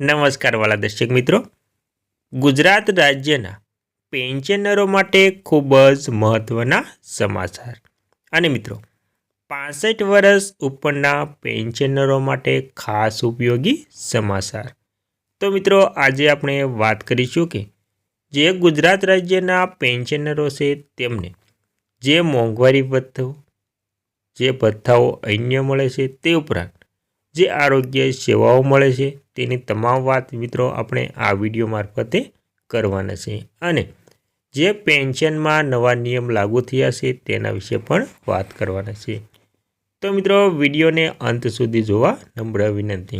નમસ્કાર વાલા દર્શક મિત્રો. ગુજરાત રાજ્યના પેન્શનરો માટે ખૂબ જ મહત્ત્વના સમાચાર. અને મિત્રો, પાસઠ વર્ષ ઉપરના પેન્શનરો માટે ખાસ ઉપયોગી સમાચાર. તો મિત્રો, આજે આપણે વાત કરીશું કે જે ગુજરાત રાજ્યના પેન્શનરો છે તેમને જે મોંઘવારી ભથ્થો, જે ભથ્થાઓ અન્ય મળે છે તે ઉપરાંત જે આરોગ્ય સેવાઓ મળે છે, તેની તમામ વાત મિત્રો આપણે આ વીડિયો મારફતે કરવાના છે. અને જે પેન્શનમાં નવા નિયમ લાગુ થયા છે, તેના વિશે પણ વાત કરવાના છે. તો મિત્રો, વિડીયોને અંત સુધી જોવા નમ્ર વિનંતી.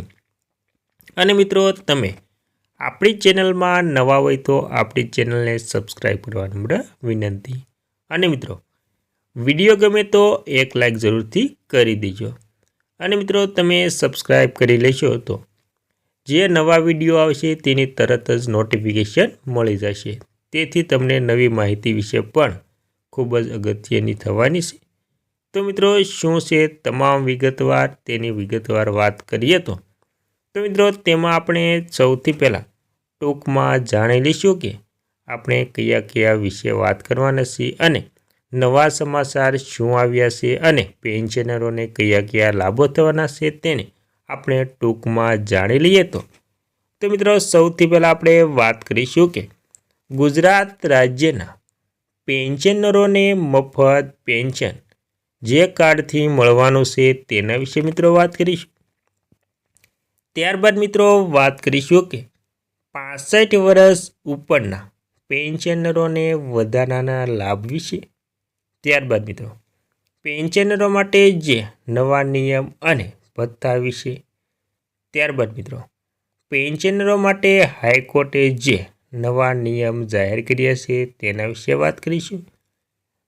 અને મિત્રો, તમે આપણી ચેનલમાં નવા હોય તો આપણી ચેનલને સબસ્ક્રાઈબ કરવા નમ્ર વિનંતી. અને મિત્રો, વીડિયો ગમે તો એક લાઈક જરૂરથી કરી દેજો. અને મિત્રો, તમે સબસ્ક્રાઈબ કરી લેશો તો જે નવા વીડિયો આવશે તેની તરત જ નોટિફિકેશન મળી જશે. તેથી તમને નવી માહિતી વિશે પણ ખૂબ જ અગત્યની થવાની છે. તો મિત્રો, શું છે તમામ વિગતવાર? તેની વિગતવાર વાત કરીએ તો તો મિત્રો, તેમાં આપણે સૌથી પહેલાં ટૂંકમાં જાણી લઈશું કે આપણે કયા કયા વિશે વાત કરવાના છીએ અને નવા સમાચાર શું આવ્યા છે અને પેન્શનરોને કયા કયા લાભો થવાના છે તેને આપણે ટૂંકમાં જાણી લઈએ તો. તો મિત્રો, સૌથી પહેલાં આપણે વાત કરીશું કે ગુજરાત રાજ્યના પેન્શનરોને મફત પેન્શન જે કાર્ડથી મળવાનું છે તેના વિશે મિત્રો વાત કરીશું. ત્યારબાદ મિત્રો, વાત કરીશું કે પાસઠ વર્ષ ઉપરના પેન્શનરોને વધારાના લાભ વિશે. ત્યારબાદ મિત્રો, પેન્શનરો માટે જે નવા નિયમ અને ભથ્થા વિશે, ત્યારબાદ મિત્રો, પેન્શનરો માટે હાઈકોર્ટે જે નવા નિયમ જાહેર કર્યા છે તેના વિશે વાત કરીશું.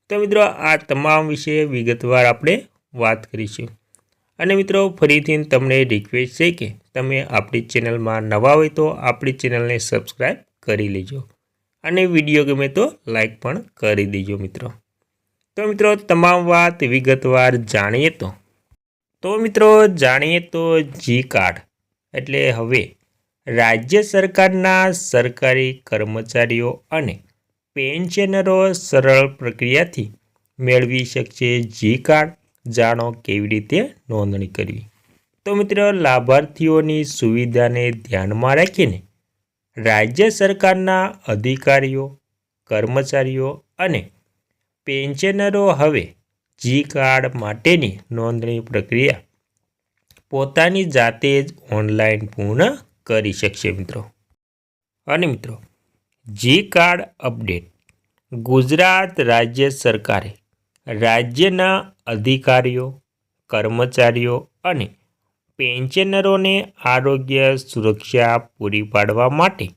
તો મિત્રો, આ તમામ વિશે વિગતવાર આપણે વાત કરીશું. અને મિત્રો, ફરીથી તમને રિક્વેસ્ટ છે કે તમે આપણી ચેનલમાં નવા હોય તો આપણી ચેનલને સબસ્ક્રાઈબ કરી લેજો. અને વીડિયો ગમે તો લાઈક પણ કરી દેજો મિત્રો. તો મિત્રો, તમામ વાત વિગતવાર જાણીએ તો. તો મિત્રો, જાણીએ તો જી કાર્ડ. એટલે હવે, રાજ્ય સરકારના સરકારી કર્મચારીઓ અને પેન્શનરો સરળ પ્રક્રિયાથી મેળવી શકશે જી કાર્ડ. જાણો કેવી રીતે નોંધણી કરવી. તો મિત્રો, લાભાર્થીઓની સુવિધાને ધ્યાનમાં રાખીને રાજ્ય સરકારના અધિકારીઓ, કર્મચારીઓ અને પેન્શનરો હવે જી કાર્ડ માટેની નોંધણી પ્રક્રિયા પોતાની જાતે જ ઓનલાઈન પૂર્ણ કરી શકશે મિત્રો. અને મિત્રો, જી કાર્ડ અપડેટ. ગુજરાત રાજ્ય સરકારે રાજ્યના અધિકારીઓ, કર્મચારીઓ અને પેન્શનરોને આરોગ્ય સુરક્ષા પૂરી પાડવા માટે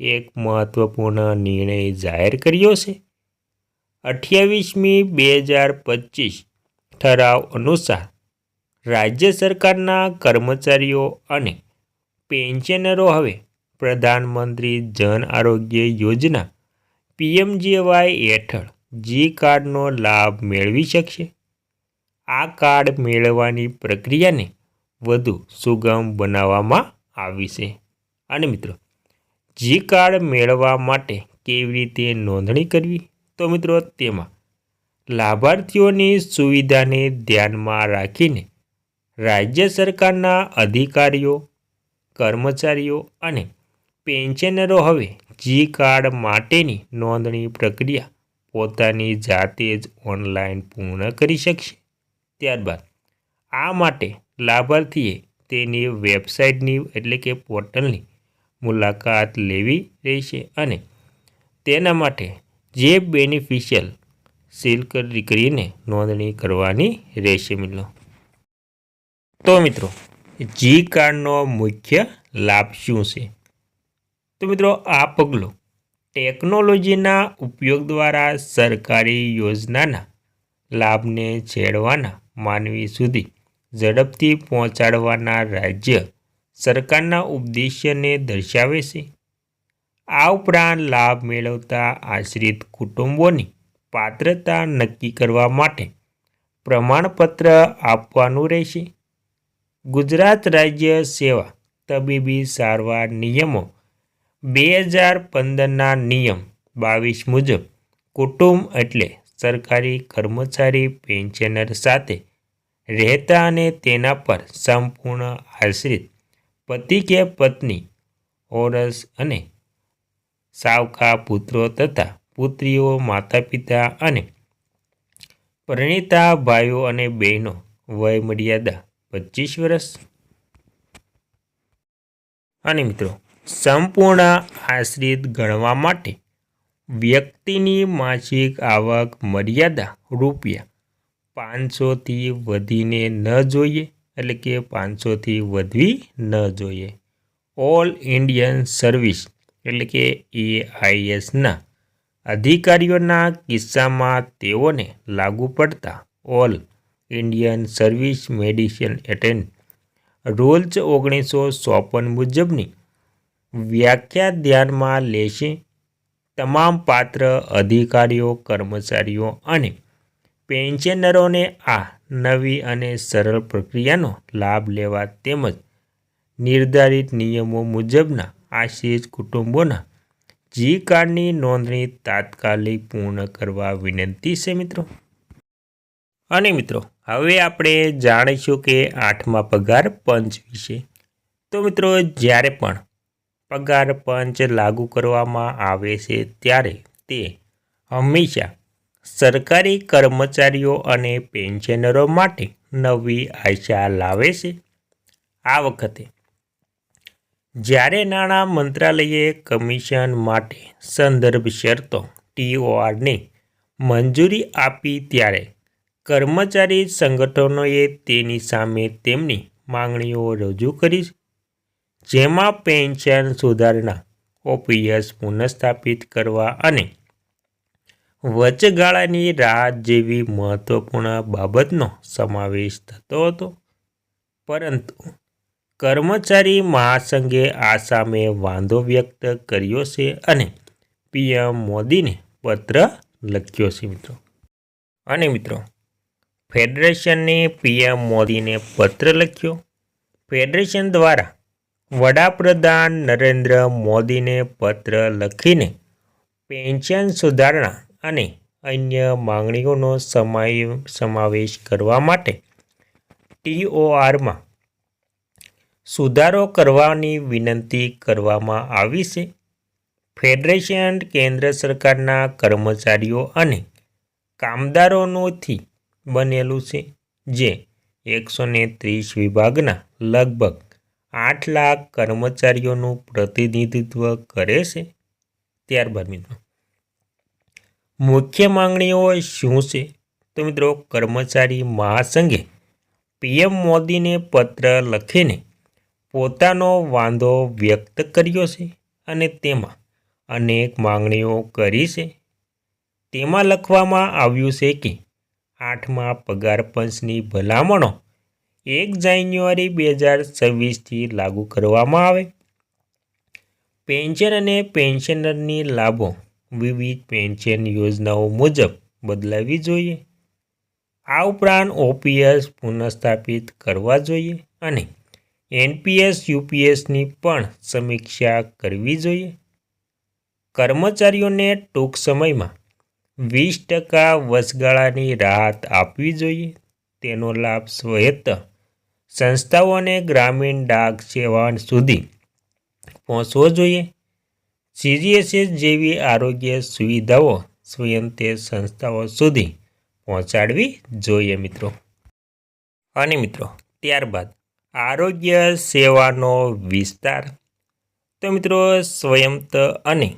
એક મહત્વપૂર્ણ નિર્ણય જાહેર કર્યો છે. અઠ્યાવીસમી બે હજાર પચીસ ઠરાવ અનુસાર રાજ્ય સરકારના કર્મચારીઓ અને પેન્શનરો હવે પ્રધાનમંત્રી જન આરોગ્ય યોજના પીએમજીવાય હેઠળ જી કાર્ડનો લાભ મેળવી શકશે. આ કાર્ડ મેળવવાની પ્રક્રિયાને વધુ સુગમ બનાવવામાં આવી છે. અને મિત્રો, જી કાર્ડ મેળવવા માટે કેવી રીતે નોંધણી કરવી? તો મિત્રો તેમાં લાભાર્થીઓની સુવિધાને ધ્યાનમાં રાખીને રાજ્ય સરકારના અધિકારીઓ, કર્મચારીઓ અને પેન્શનરો હવે જી કાર્ડ માટેની નોંધણી પ્રક્રિયા પોતાની જાતે જ ઓનલાઈન પૂર્ણ કરી શકશે. ત્યારબાદ આ માટે લાભાર્થીએ તેની વેબસાઇટની એટલે કે પોર્ટલની મુલાકાત લેવી રહેશે અને તેના માટે જે બેનિફિશિયલ સીલ કરીને નોંધણી કરવાની રહેશે મિત્રો. તો મિત્રો જી કાર્ડનો મુખ્ય લાભ શું છે? તો મિત્રો, આ પગલું ટેકનોલોજીના ઉપયોગ દ્વારા સરકારી યોજનાના લાભને છેડવાના માનવી સુધી ઝડપથી પહોંચાડવાના રાજ્ય સરકારના ઉદ્દેશ્યને દર્શાવે છે. આ ઉપરાંત લાભ મેળવતા આશ્રિત કુટુંબોની પાત્રતા નક્કી કરવા માટે પ્રમાણપત્ર આપવાનું રહેશે. ગુજરાત રાજ્ય સેવા તબીબી સારવાર નિયમો બે હજાર પંદરના નિયમ બાવીસ મુજબ કુટુંબ એટલે સરકારી કર્મચારી, પેન્શનર સાથે રહેતા અને તેના પર સંપૂર્ણ આશ્રિત પતિ કે પત્ની, ઓરસ અને સાવકા પુત્રો તથા પુત્રીઓ માતા પિતા અને પરિણીતા ભાઈઓ અને બહેનો. વય મર્યાદા પચીસ વર્ષ. અને મિત્રો, સંપૂર્ણ આશ્રિત ગણવા માટે વ્યક્તિની માસિક આવક મર્યાદા રૂપિયા પાંચસોથી વધીને ન જોઈએ, એટલે કે પાંચસોથી વધવી ન જોઈએ. ઓલ ઇન્ડિયન સર્વિસ એટલે કે એઆઈએસના અધિકારીઓના કિસ્સામાં તેઓને લાગુ પડતા all Indian service medicine attend rules ઓગણીસો ચોપન મુજબની વ્યાખ્યા ધ્યાનમાં લેશે તમામ પાત્ર અધિકારીઓ, કર્મચારીઓ અને પેન્શનરોને આ નવી અને સરળ પ્રક્રિયાનો લાભ લેવા તેમજ નિર્ધારિત નિયમો મુજબના આશિષ કુટુંબોના જી કાર્ડની નોંધણી તાત્કાલિક પૂર્ણ કરવા વિનંતી છે મિત્રો. અને મિત્રો, હવે આપણે જાણીશું કે આઠમા પગાર પંચ વિશે. તો મિત્રો, જ્યારે પણ પગાર પંચ લાગુ કરવામાં આવે છે, ત્યારે તે હંમેશા સરકારી કર્મચારીઓ અને પેન્શનરો માટે નવી આશા લાવે છે. આ વખતે જ્યારે નાણાં મંત્રાલયે કમિશન માટે સંદર્ભ શરતો ટીઓઆરને મંજૂરી આપી ત્યારે કર્મચારી સંગઠનોએ તેની સામે તેમની માંગણીઓ રજૂ કરી જેમાં પેન્શન સુધારણા ઓપીએસ પુનઃસ્થાપિત કરવા અને વચગાળાની રાહત જેવી મહત્વપૂર્ણ બાબતનો સમાવેશ થતો હતો. પરંતુ કર્મચારી મહાસંઘે આ સામે વાંધો વ્યક્ત કર્યો છે અને પીએમ મોદીને પત્ર લખ્યો છે મિત્રો. અને મિત્રો ફેડરેશને પીએમ મોદીને પત્ર લખ્યો. ફેડરેશન દ્વારા વડાપ્રધાન નરેન્દ્ર મોદીને પત્ર લખીને પેન્શન સુધારણા અને અન્ય માંગણીઓનો સમાવેશ કરવા માટે ટીઓઆરમાં સુધારો કરવાની વિનંતી કરવામાં આવી છે. ફેડરેશન કેન્દ્ર સરકારના કર્મચારીઓ અને કામદારોનોથી બનેલું છે, જે એકસો ને ત્રીસ વિભાગના લગભગ આઠ લાખ કર્મચારીઓનું પ્રતિનિધિત્વ કરે છે. ત્યારબાદ મિત્રો, મુખ્ય માંગણીઓ શું છે? તો મિત્રો, કર્મચારી મહાસંઘે પીએમ મોદીને પત્ર લખીને પોતાનો વાંધો વ્યક્ત કર્યો છે અને તેમાં અનેક માંગણીઓ કરી છે. તેમાં લખવામાં આવ્યું છે કે આઠમા પગાર પંચની ભલામણો એક જાન્યુઆરી બે હજાર છવ્વીસથી લાગુ કરવામાં આવે. પેન્શન અને પેન્શનરની લાભો વિવિધ પેન્શન યોજનાઓ મુજબ બદલાવી જોઈએ. આ ઉપરાંત ઓપીએસ પુનઃસ્થાપિત કરવા જોઈએ અને એનપીએસ, યુપીએસની પણ સમીક્ષા કરવી જોઈએ. કર્મચારીઓને ટૂંક સમયમાં વીસ ટકા વચગાળાની રાહત આપવી જોઈએ. તેનો લાભ સ્વાયત્ત સંસ્થાઓ અને ગ્રામીણ ડાક સેવા સુધી પહોંચવો જોઈએ. સીજીએસએસ જેવી આરોગ્ય સુવિધાઓ સ્વયં તે સંસ્થાઓ સુધી પહોંચાડવી જોઈએ મિત્રો. અને મિત્રો, ત્યારબાદ આરોગ્ય સેવાનો વિસ્તાર. તો મિત્રો, સ્વયંત અને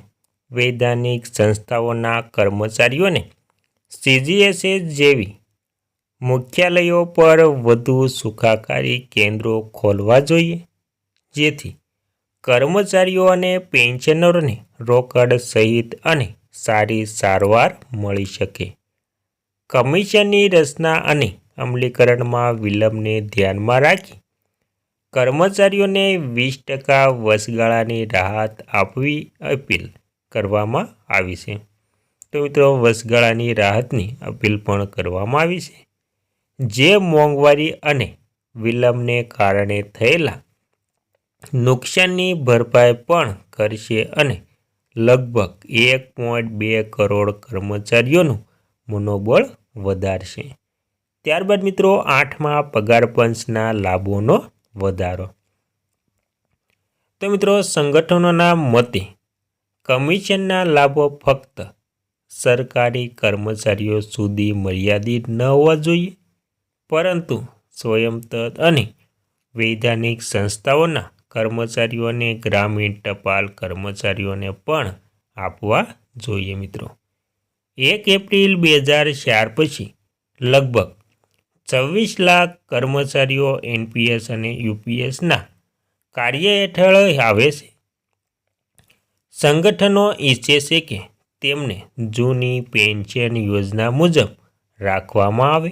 વૈધાનિક સંસ્થાઓના કર્મચારીઓને સીજીએસએ જેવી મુખ્યાલયો પર વધુ સુખાકારી કેન્દ્રો ખોલવા જોઈએ. જેથી કર્મચારીઓ અને પેન્શનરોને રોકડ સહિત અને સારી સારવાર મળી શકે. કમિશનની રચના અને અમલીકરણમાં વિલંબને ધ્યાનમાં રાખી કર્મચારીઓને વીસ ટકા વસગાળાની રાહત આપવી અપીલ કરવામાં આવી છે. તો મિત્રો, વસગાળાની રાહતની અપીલ પણ કરવામાં આવી છે. જે મોંઘવારી અને વિલંબને કારણે થયેલા નુકસાનની ભરપાઈ પણ કરશે અને લગભગ એક પોઈન્ટ બે કરોડ કર્મચારીઓનું મનોબળ વધારશે. ત્યારબાદ મિત્રો, આઠમા પગાર પંચના લાભોનો વધારો. તો મિત્રો, સંગઠનોના મતે કમિશનના લાભો ફક્ત સરકારી કર્મચારીઓ સુધી મર્યાદિત ન હોવા જોઈએ, પરંતુ સ્વયંતત અને વૈધાનિક સંસ્થાઓના કર્મચારીઓને ગ્રામીણ ટપાલ કર્મચારીઓને પણ આપવા જોઈએ મિત્રો. એક એપ્રિલ બે હજાર ચાર પછી લગભગ છવ્વીસ લાખ કર્મચારીઓ એનપીએસ અને યુપીએસના કાર્ય હેઠળ આવે છે. સંગઠનો ઈચ્છે છે કે તેમને જૂની પેન્શન યોજના મુજબ રાખવામાં આવે.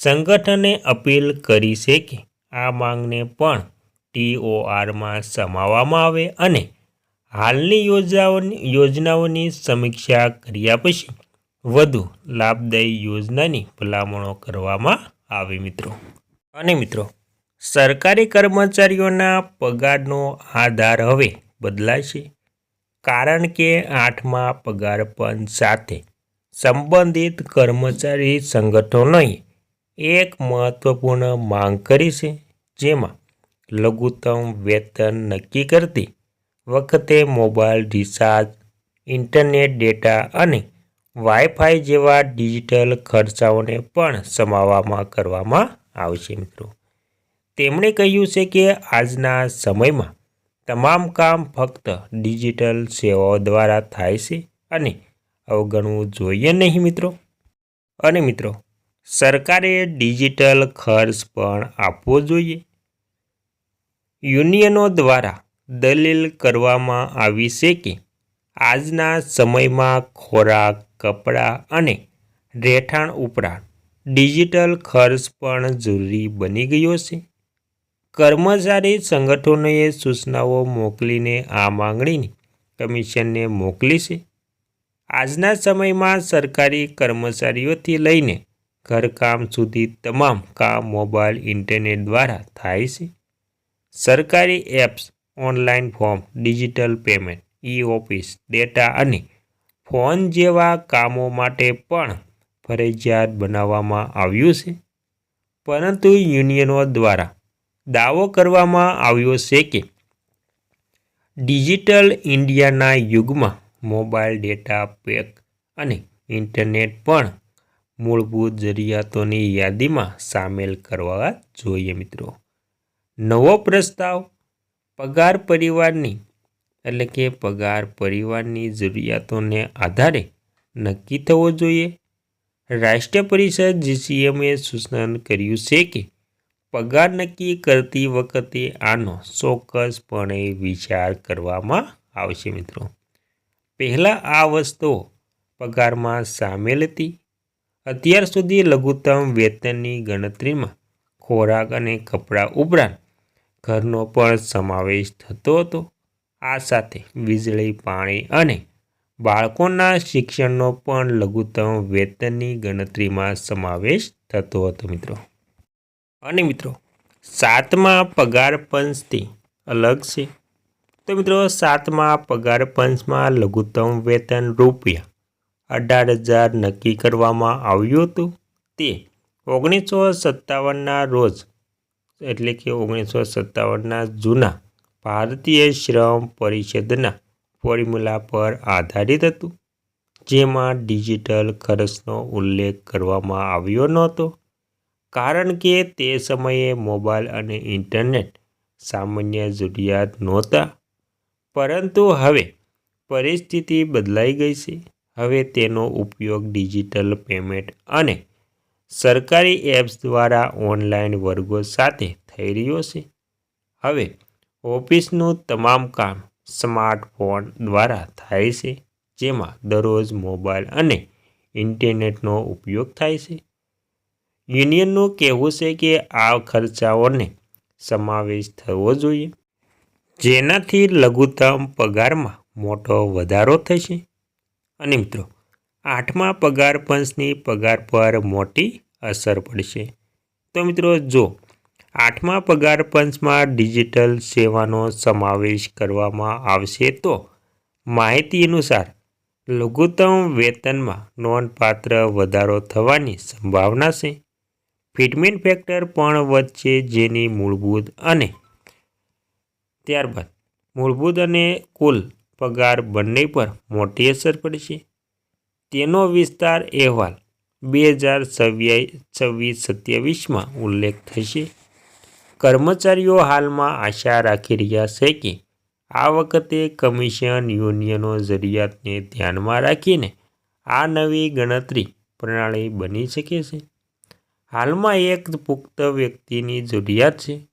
સંગઠને અપીલ કરી છે કે આ માંગને પણ ટીઓઆરમાં સમાવવામાં આવે અને હાલની યોજનાઓની યોજનાઓની સમીક્ષા કર્યા પછી વધુ લાભદાયી યોજનાની ભલામણો કરવામાં આવે મિત્રો. અને મિત્રો, સરકારી કર્મચારીઓના પગારનો આધાર હવે બદલાશે કારણ કે આઠમા પગાર પંચ સાથે સંબંધિત કર્મચારી સંગઠનોએ એક મહત્વપૂર્ણ માંગ કરી છે, જેમાં લઘુત્તમ વેતન નક્કી કરતી વખતે મોબાઈલ રિચાર્જ, ઇન્ટરનેટ ડેટા અને વાઈફાઈ જેવા ડિજિટલ ખર્ચાઓને પણ સમાવવામાં કરવામાં આવશે મિત્રો. તેમણે કહ્યું છે કે આજના સમયમાં તમામ કામ ફક્ત ડિજિટલ સેવાઓ દ્વારા થાય છે અને અવગણવું જોઈએ નહીં મિત્રો. અને મિત્રો, સરકારે ડિજિટલ ખર્ચ પણ આપવો જોઈએ. યુનિયનો દ્વારા દલીલ કરવામાં આવી છે કે આજના સમયમાં ખોરાક કપડાં અને રહેઠાણ ઉપરાંત ડિજિટલ ખર્ચ પણ જરૂરી બની ગયો છે. કર્મચારી સંગઠનોએ સૂચનાઓ મોકલીને આ માંગણીની કમિશનને મોકલી છે. આજના સમયમાં સરકારી કર્મચારીઓથી લઈને ઘરકામ સુધી તમામ કામ મોબાઈલ ઇન્ટરનેટ દ્વારા થાય છે. સરકારી apps, online form, digital payment, E office, data અને ફોન જેવા કામો માટે પણ ફરજિયાત બનાવવામાં આવ્યું છે. પરંતુ યુનિયનો દ્વારા દાવો કરવામાં આવ્યો છે કે ડિજિટલ ઇન્ડિયાના યુગમાં મોબાઈલ ડેટા પેક અને ઇન્ટરનેટ પણ મૂળભૂત જરૂરિયાતોની યાદીમાં સામેલ કરવા જોઈએ મિત્રો. નવો પ્રસ્તાવ, પગાર પરિવારની એટલે કે પગાર પરિવારની જરૂરિયાતોને આધારે નક્કી થવો જોઈએ. રાષ્ટ્રીય પરિષદ જીસીએમએ સૂચન કર્યું છે કે પગાર નક્કી કરતી વખતે આનો ચોક્કસપણે વિચાર કરવામાં આવશે મિત્રો. પહેલાં આ વસ્તુઓ પગારમાં સામેલ હતી. અત્યાર સુધી લઘુત્તમ વેતનની ગણતરીમાં ખોરાક અને કપડાં ઉપરાંત ઘરનો પણ સમાવેશ થતો હતો. આ સાથે વીજળી, પાણી અને બાળકોના શિક્ષણનો પણ લઘુત્તમ વેતનની ગણતરીમાં સમાવેશ થતો હતો મિત્રો. અને મિત્રો, સાતમા પગાર પંચથી અલગ છે. તો મિત્રો, સાતમા પગાર પંચમાં લઘુત્તમ વેતન રૂપિયા અઢાર હજાર નક્કી કરવામાં આવ્યું હતું. તે ઓગણીસો સત્તાવનના રોજ, એટલે કે ઓગણીસો સત્તાવનના જૂના ભારતીય શ્રમ પરિષદના ફોર્મ્યુલા પર આધારિત હતું, જેમાં ડિજિટલ ખર્ચનો ઉલ્લેખ કરવામાં આવ્યો નહોતો. કારણ કે તે સમયે મોબાઈલ અને ઇન્ટરનેટ સામાન્ય જરૂરિયાત નહોતા. પરંતુ હવે પરિસ્થિતિ બદલાઈ ગઈ છે. હવે તેનો ઉપયોગ ડિજિટલ પેમેન્ટ અને સરકારી એપ્સ દ્વારા ઓનલાઈન વર્ગો સાથે થઈ રહ્યો છે. હવે ઓફિસનું તમામ કામ સ્માર્ટફોન દ્વારા થાય છે, જેમાં દરરોજ મોબાઈલ અને ઇન્ટરનેટનો ઉપયોગ થાય છે. યુનિયનનું કહેવું છે કે આ ખર્ચાઓને સમાવેશ થવો જોઈએ, જેનાથી લઘુત્તમ પગારમાં મોટો વધારો થશે. અને મિત્રો, આઠમા પગાર પંચની પગાર પર મોટી અસર પડશે. તો મિત્રો, જો આઠમા પગાર પંચમાં ડિજિટલ સેવાનો સમાવેશ કરવામાં આવશે તો માહિતી અનુસાર લઘુત્તમ વેતનમાં નોંધપાત્ર વધારો થવાની સંભાવના છે. ફિટમેન ફેક્ટર પણ વધશે જેની મૂળભૂત અને ત્યારબાદ મૂળભૂત અને કુલ પગાર બંને પર મોટી અસર પડશે. તેનો વિસ્તાર અહેવાલ બે હજાર છવ્વીસ સત્યાવીસમાં ઉલ્લેખ થશે. કર્મચારીઓ હાલમાં આશા રાખી રહ્યા છે કે આ વખતે કમિશન યુનિયનો જરૂરિયાતને ધ્યાનમાં રાખીને આ નવી ગણતરી પ્રણાલી બની શકે છે. હાલમાં એક પુખ્ત વ્યક્તિની જરૂરિયાત છે.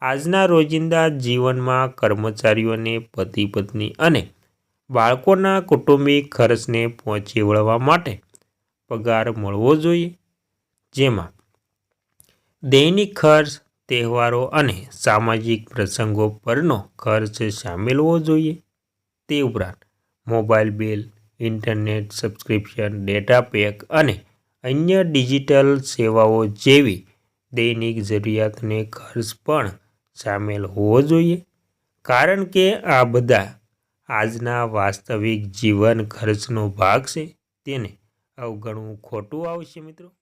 આજના રોજિંદા જીવનમાં કર્મચારીઓને પતિ, પત્ની અને બાળકોના કૌટુંબિક ખર્ચને પહોંચી વળવા માટે પગાર મળવો જોઈએ. જેમાં દૈનિક ખર્ચ તહેવારો અને સામાજિક પ્રસંગો પરનો ખર્ચ સામેલ હોવો જોઈએ. તે ઉપરાંત mobile bill, internet subscription, data pack અને અન્ય ડિજિટલ સેવાઓ જેવી દૈનિક જરૂરિયાતને ખર્ચ પણ સામેલ હોવો જોઈએ. કારણ કે આ બધા આજના વાસ્તવિક જીવન ખર્ચનો ભાગ છે. તેને અવગણવું ખોટું આવશે મિત્રો.